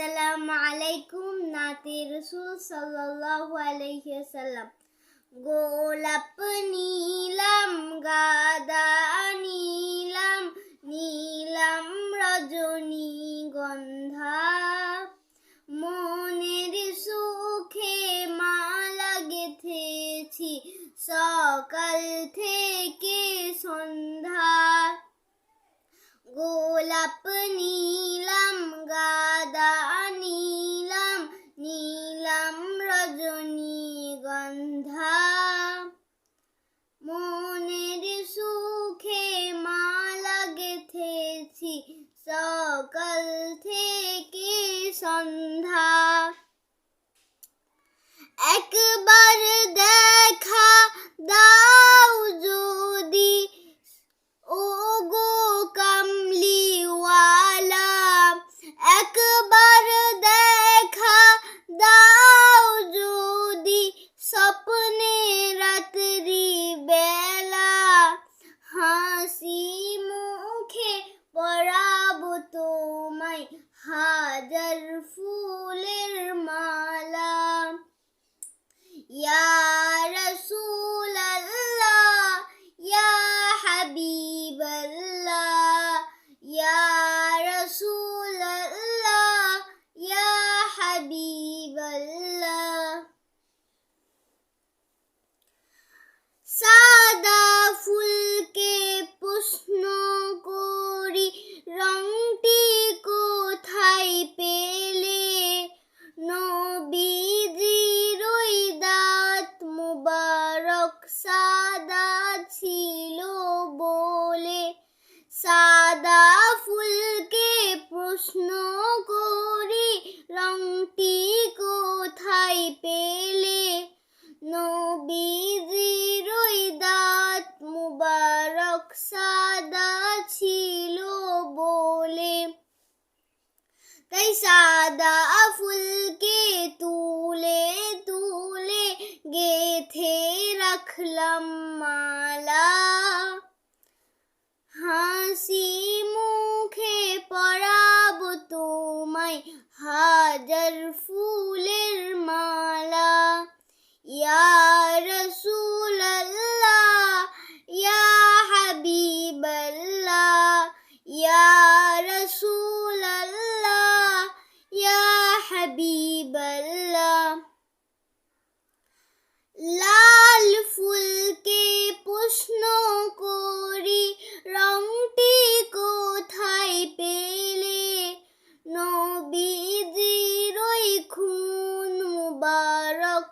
সালাম আলাইকুম নাতি রসুল সাল্লাল্লাহু আলাইহি সাল্লাম গোলাপ নীলাম कल थे कि संध्या। एक बार देखा दाऊ जोदी, ओगो कमली वाला। एक बार देखा दाऊ सपने रात्रि बेला। हँसी hi. সাদা ফুলকে তুলে তুলে গেথে রাখলাম মা حبيب الله লাল ফুলকে প্রশ্ন করি রংটি কোথায় পেলে? নবীজির খুন মুবারক